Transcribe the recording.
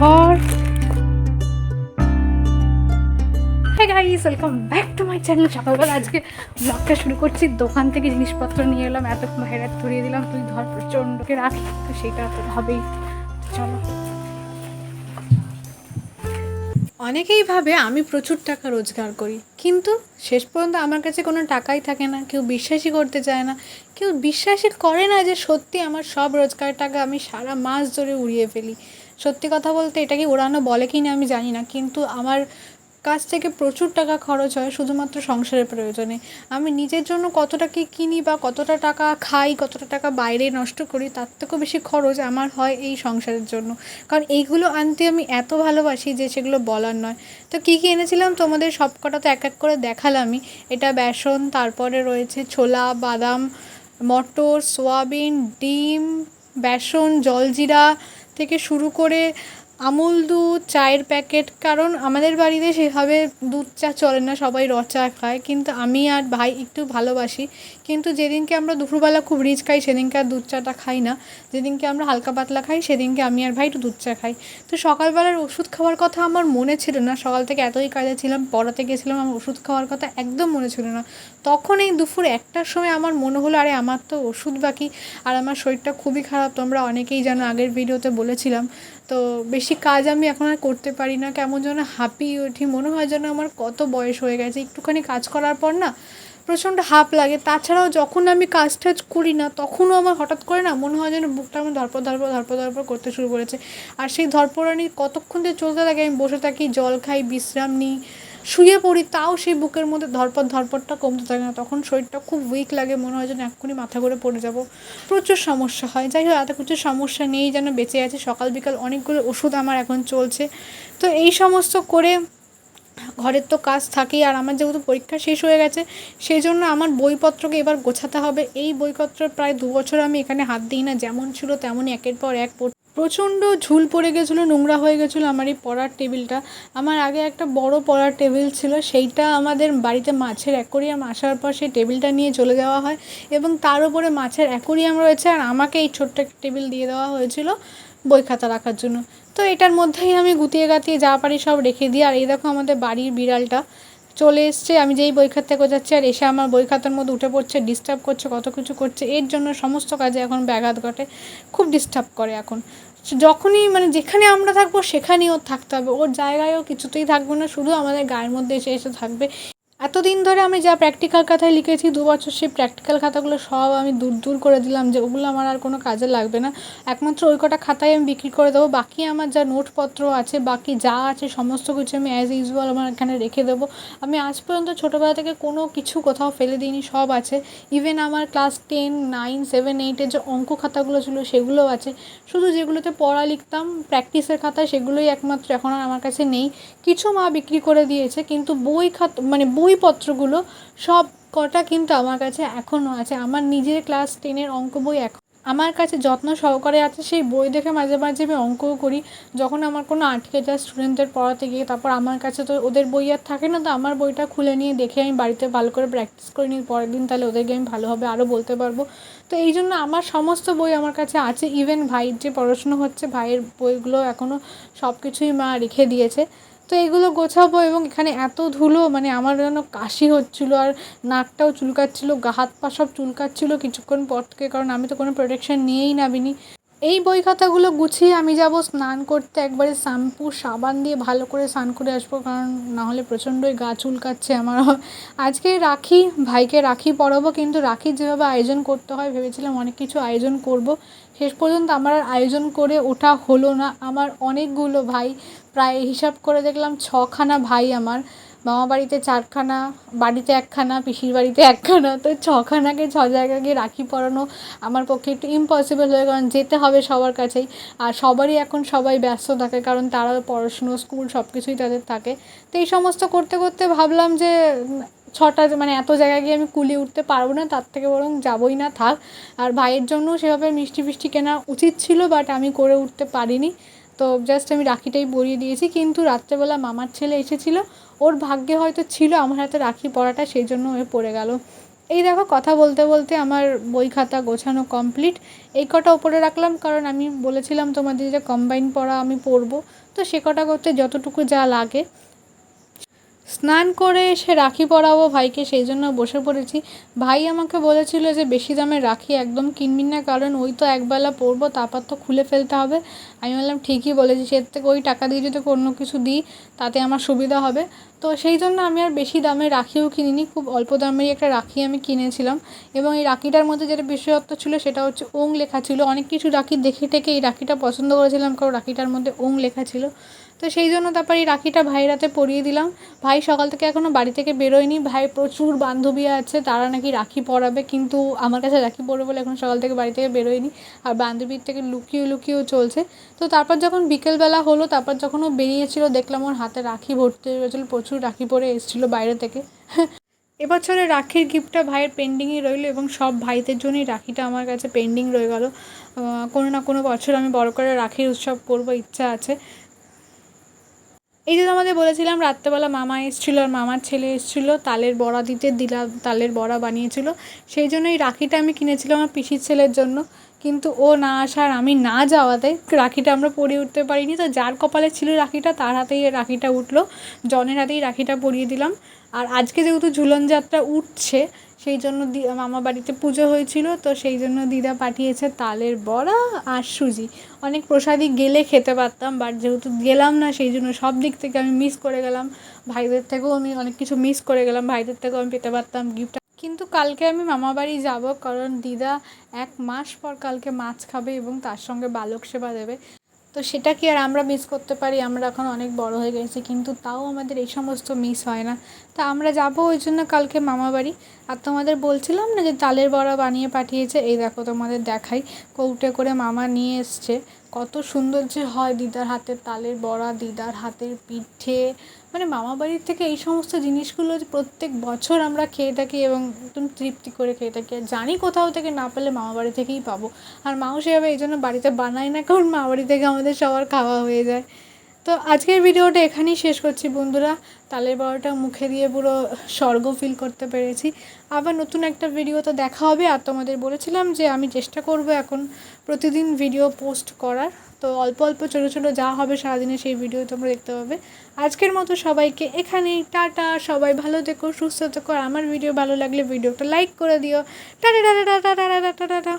ঘর guys welcome back to my channel সকালবেলা আজকে ব্লগটা শুরু করছি। দোকান থেকে জিনিসপত্র নিয়ে এলাম এত বাইরে ধরিয়ে দিলাম। তুই ধর প্রচণ্ডকে রাখ, তো সেটা তো হবেই। চলো। অনেকেই ভাবে আমি প্রচুর টাকা রোজগার করি, কিন্তু শেষ পর্যন্ত আমার কাছে কোনো টাকাই থাকে না। কেউ বিশ্বাসই করতে চায় না। কেউ বিশ্বাসই করে না যে সত্যি আমার সব রোজগার টাকা আমি সারা মাস ধরে উড়িয়ে ফেলি। সত্যি কথা বলতে এটাকে ওড়ানো বলে কি না আমি জানি না, কিন্তু আমার কাছ থেকে প্রচুর টাকা খরচ হয় শুধুমাত্র সংসারের প্রয়োজনে। আমি নিজের জন্য কতটা কি কিনি বা কতটা টাকা খাই, কতটা টাকা বাইরে নষ্ট করি, তার থেকেও বেশি খরচ আমার হয় এই সংসারের জন্য। কারণ এইগুলো আনতে আমি এত ভালোবাসি যে সেগুলো বলার নয়। তো কী কী এনেছিলাম তোমাদের সব কটা তো এক এক করে দেখালামই। এটা বেসন, তারপরে রয়েছে ছোলা, বাদাম, মটর, সোয়াবিন, ডিম, বেসন, জলজিরা থেকে শুরু করে আমুল দুধ, চায়ের প্যাকেট কারণ আমাদের বাড়িতে সেভাবে দুধ চা চলে না, সবাই র চা খায়। কিন্তু আমি আর ভাই একটু ভালোবাসি। কিন্তু যেদিনকে আমরা দুপুরবেলা খুব রিচ খাই, সেদিনকে আর দুধ চাটা খাই না। যেদিনকে আমরা হালকা পাতলা খাই, সেদিনকে আমি আর ভাই একটু দুধ চা খাই। তো সকালবেলার ওষুধ খাওয়ার কথা আমার মনে ছিল না। সকাল থেকে এতই কাজে ছিলাম, পড়াতে গেছিলাম, আমার ওষুধ খাওয়ার কথা একদম মনে ছিল না। তখন এই দুপুর একটার সময় আমার মনে হলো, আরে, আমার তো ওষুধ বাকি। আর আমার শরীরটা খুবই খারাপ, তোমরা অনেকেই জানো, আগের ভিডিওতে বলেছিলাম। তো বেশি কাজ আমি এখন আর করতে পারি না। কেমন যেন হাঁপিয়ে উঠি। মনে হয় যেন আমার কত বয়স হয়ে গেছে। একটুখানি কাজ করার পর না প্রচণ্ড হাঁপ লাগে। তাছাড়াও যখন আমি কাজ টাজ করি না, তখনও আমার হঠাৎ করে না মনে হয় যেন বুকটা আমার ধরপর ধরপর ধরপর ধরপর করতে শুরু করেছে। আর সেই ধরপড়ানি কতক্ষণ যে চলতে থাকে, আমি বসে থাকি, জল খাই, বিশ্রাম নিই শুয়ে পড়ি, তাও সেই বুকের মধ্যে ধরপট ধরপটটা কমতে থাকে না। তখন শরীরটা খুব উইক লাগে, মনে হয় যেন এক্ষুনি মাথা করে পড়ে যাব। প্রচুর সমস্যা হয়। যাই হোক, এত কিছু সমস্যা নেই, যেন বেঁচে আছে। সকাল বিকাল অনেকগুলো ওষুধ আমার এখন চলছে। তো এই সমস্ত করে ঘরের তো কাজ থাকেই, আর আমার যেহেতু পরীক্ষা শেষ হয়ে গেছে, সেই জন্য আমার বইপত্রকে এবার গোছাতে হবে। এই বইপত্র প্রায় দু বছর আমি এখানে হাত দিই না। যেমন ছিল তেমনই একের পর এক প্রচণ্ড ঝুল পড়ে গেছিল, নোংরা হয়ে গেছিল আমার এই পড়ার টেবিলটা। আমার আগে একটা বড় পড়ার টেবিল ছিল, সেইটা আমাদের বাড়িতে মাছের অ্যাকোরিয়াম আসার পর সেই টেবিলটা নিয়ে চলে যাওয়া হয় এবং তার উপরে মাছের অ্যাকোরিয়াম রয়েছে আর আমাকে এই ছোট্ট একটা টেবিল দিয়ে দেওয়া হয়েছিল বই খাতা রাখার জন্য। তো এটার মধ্যেই আমি গুতিয়ে গাতিয়ে যা পারি সব রেখে দিই। আর এই দেখো আমাদের বাড়ির বিড়ালটা। চলে এসছে, আমি যেই বই খাতা যাচ্ছি আর এসে আমার বই খাতার মধ্যে উঠে পড়ছে ডিস্টার্ব করছে, কত কিছু করছে, এর জন্য সমস্ত কাজে এখন ব্যাঘাত ঘটে, খুব ডিস্টার্ব করে এখন। যখনই মানে যেখানে আমরা থাকব সেখানেই ওর থাকতে হবে, ওর জায়গায়ও কিছুতেই থাকবে না, শুধু আমাদের গায়ের মধ্যে এসে এসে থাকবে। এতদিন ধরে আমি যা প্র্যাকটিক্যাল খাতায় লিখেছি, দু বছর সেই প্র্যাকটিক্যাল খাতাগুলো সব আমি দূর দূর করে দিলাম যে ওগুলো আমার আর কোনো কাজে লাগবে না। একমাত্র ওই কটা খাতায় আমি বিক্রি করে দেবো। বাকি আমার যা নোটপত্র আছে, বাকি যা আছে সমস্ত কিছু আমি অ্যাজ ইউজুয়াল আমার এখানে রেখে দেবো। আমি আজ পর্যন্ত ছোটোবেলা থেকে কোনো কিছু কোথাও ফেলে দিইনি, সব আছে। ইভেন আমার ক্লাস টেন নাইন সেভেন এইটের যে অঙ্ক খাতাগুলো ছিল সেগুলোও আছে। শুধু যেগুলোতে পড়া লিখতাম প্র্যাকটিসের খাতা সেগুলোই একমাত্র এখন আর আমার কাছে নেই। কিছু মা বিক্রি করে দিয়েছে, কিন্তু বই খাত মানে বইপত্রগুলো, সব কটা কিন্তু আমার কাছে এখনও আছে। আমার নিজের ক্লাস টেনের অঙ্ক বই এখন। আমার কাছে যত্ন সহকারে আছে, সেই বই দেখে মাঝে মাঝে আমি অঙ্কও করি। যখন আমার কোনো আটকে যায় স্টুডেন্টদের পড়াতে গিয়ে তারপর আমার কাছে তো ওদের বই আর থাকে না, তো আমার বইটা খুলে নিয়ে দেখে আমি বাড়িতে ভালো করে প্র্যাকটিস করে নিই। পরের দিন তাহলে ওদেরকে আমি ভালোভাবে আরও বলতে পারব। তো এই জন্য আমার সমস্ত বই আমার কাছে আছে। ইভেন ভাইয়ের যে পড়াশুনো হচ্ছে, ভাইয়ের বইগুলো এখনও সব কিছুই মা রেখে দিয়েছে। তো এগুলো গোছাবো এবং এখানে এত ধুলো মানে আমার যেন কাশি হচ্ছিল আর নাকটাও চুলকাচ্ছিলো, গা হাত পা সব চুলকাচ্ছিলো কিছুক্ষণ পর থেকে, কারণ আমি তো কোনো প্রোটেকশন নিয়েই নামিনি। এই বই খাতাগুলো গুছিয়ে আমি যাব স্নান করতে, একবারে শ্যাম্পু, সাবান দিয়ে ভালো করে স্নান করে আসব, কারণ নাহলে প্রচণ্ডই গা চুলকাচ্ছে আমার। আজকে রাখি, ভাইকে রাখি পরাবো কিন্তু রাখির যেভাবে আয়োজন করতে হয়, ভেবেছিলাম অনেক কিছু আয়োজন করব। শেষ পর্যন্ত আমার আয়োজন করে ওঠা হলো না। আমার অনেকগুলো ভাই প্রায় হিসাব করে দেখলাম ছখানা ভাই আমার। মামা বাড়িতে চারখানা, বাড়িতে একখানা, পিসির বাড়িতে একখানা, তো ছখানাকে, ছ জায়গায় গিয়ে রাখি পরানো আমার পক্ষে একটু ইম্পসিবল হয়ে কারণ যেতে হবে সবার কাছেই। আর সবারই এখন সবাই ব্যস্ত থাকে, কারণ তারা পড়াশুনো, স্কুল সব কিছুই তাদের থাকে। তো এই সমস্ত করতে করতে ভাবলাম যে, ছটা মানে এত জায়গায় গিয়ে আমি কুলিয়ে উঠতে পারব না, তার থেকে বরং যাবোই না, থাক। আর ভাইয়ের জন্য সেভাবে মিষ্টি, ফিষ্টি কেনা উচিত ছিল বাট আমি করে উঠতে পারিনি। তো জাস্ট আমি রাখিটাই পরিয়ে দিয়েছি। কিন্তু রাত্রেবেলা মামার ছেলে এসেছিল, ওর ভাগ্যে হয়তো ছিল আমার হাতে রাখি পরাটা, সেই জন্য হয়ে পড়ে গেল। এই দেখো কথা বলতে বলতে আমার বই খাতা গোছানো কমপ্লিট এই কটা ওপরে রাখলাম, কারণ আমি বলেছিলাম তোমাদের যে কম্বাইন পড়া আমি পড়ব। তো সে কটা করতে যতটুকু যা লাগে। স্নান করে এসে রাখি পরাবো ভাইকে, সেই জন্য বসে পড়েছি। ভাই আমাকে বলেছিল যে, বেশি দামের রাখি, একদম কিনবি না, কারণ ওই তো একবেলা পরবো, তারপর তো খুলে ফেলতে হবে। আমি বললাম, ঠিকই বলেছি সে থেকে ওই টাকা দিয়ে যদি অন্য কিছু দিই, তাতে আমার সুবিধা হবে। তো সেই জন্য আমি আর বেশি দামের রাখিও কিনিনি, খুব অল্প দামেরই একটা রাখি আমি কিনেছিলাম। এবং এই রাখিটার মধ্যে যেটা বিশেষত্ব ছিল, সেটা হচ্ছে ওং লেখা ছিল। অনেক কিছু রাখি দেখে টেকে এই রাখিটা পছন্দ করেছিলাম, কারণ রাখিটার মধ্যে ওং লেখা ছিল। তো সেই জন্য তারপর এই রাখিটা ভাইয়ের হাতে পরিয়ে দিলাম। ভাই সকাল থেকে এখনও বাড়ি থেকে বেরোয়নি। ভাই প্রচুর বান্ধবী আছে, তারা নাকি রাখি পরাবে, কিন্তু আমার কাছে রাখি পরবে বলে এখন সকাল থেকে বাড়ি থেকে বেরোয়নি। আর বান্ধবীর থেকে লুকিয়ে লুকিয়েও চলছে। তো তারপর যখন বিকেলবেলা হলো, তারপর যখন ও বেরিয়েছিল, দেখলাম ওর হাতে রাখি ভর্তি হয়ে গেছিল প্রচুর রাখি পরে এসেছিল বাইরে থেকে। এবছরে রাখির গিফটটা ভাইয়ের পেন্ডিংই রইল এবং সব ভাইদের জন্যই রাখিটা আমার কাছে পেন্ডিং রয়ে গেলো। কোনো না কোনো বছর আমি বড় করে রাখির উৎসব করব, ইচ্ছা আছে। এই যে তোমাদের বলেছিলাম, রাত্রেবেলা মামা এসেছিল আর মামার ছেলে এসেছিল, তালের বড়া দিতে দিলা তালের বড়া বানিয়েছিল। সেই জন্য এই রাখিটা আমি কিনেছিলাম আমার পিসির ছেলের জন্য। কিন্তু ও না আসার, আমি না যাওয়াতে রাখিটা আমরা পরিয়ে উঠতে পারিনি। তো যার কপালে ছিল রাখিটা, তার হাতেই রাখিটা উঠল। জনের হাতেই রাখিটা পরিয়ে দিলাম। আর আজকে যেহেতু ঝুলন যাত্রা উঠছে, সেই জন্য দি, মামা বাড়িতে পুজো হয়েছিল। তো সেই জন্য দিদা পাঠিয়েছে তালের বড়া আর সুজি। অনেক প্রসাদই গেলে খেতে পারতাম বাট যেহেতু গেলাম না, সেই জন্য সব দিক থেকে আমি মিস করে গেলাম। ভাইদের থেকেও আমি অনেক কিছু মিস করে গেলাম। ভাইদের থেকেও আমি পেতে পারতাম গিফট কিন্তু কালকে আমি মামা বাড়ি যাব কারণ দিদা এক মাস পর কালকে মাছ খাবে এবং তার সঙ্গে বালক সেবা দেবে। তো সেটা কি আর আমরা মিস করতে পারি? আমরা এখন অনেক বড় হয়ে গেছি, কিন্তু তাও আমাদের এই সমস্ত মিস হয় না। তা আমরা যাব ওই জন্য কালকে মামা বাড়ি। আর তোমাদের বলছিলাম না যে তালের বড়া বানিয়ে পাঠিয়েছে? এই দেখো তোমাদের দেখাই, কৌটে করে মামা নিয়ে এসছে। কত সুন্দর যে হয় দিদার হাতের তালের বড়া, দিদার হাতের পিঠে মানে মামা বাড়ির থেকে এই সমস্ত জিনিসগুলো প্রত্যেক বছর আমরা খেয়ে থাকি এবং একদম তৃপ্তি করে খেয়ে থাকি, আর জানি কোথাও থেকে না পেলে মামা বাড়ি থেকেই পাবো। আর মাও সেভাবে এই জন্য বাড়িতে বানায় না, কারণ মামা বাড়ি থেকে আমাদের সবার খাওয়া হয়ে যায়। তো আজকের ভিডিওটা এখানেই শেষ করছি বন্ধুরা। তালের বড়াটা মুখে দিয়ে পুরো স্বর্গ ফিল করতে পেরেছি। আবার নতুন একটা ভিডিও তো দেখা হবে। আর তোমাদের বলেছিলাম যে আমি চেষ্টা করব এখন প্রতিদিন ভিডিও পোস্ট করার। তো অল্প অল্প ছোটো ছোটো যা হবে সারাদিনে সেই ভিডিও তোমরা দেখতে পাবে। আজকের মতো সবাইকে এখানেই টাটা। সবাই ভালো থেকো, সুস্থ থেকো। আমার ভিডিও ভালো লাগলে ভিডিওটা লাইক করে দিও। Tata tata tata tata tata tata.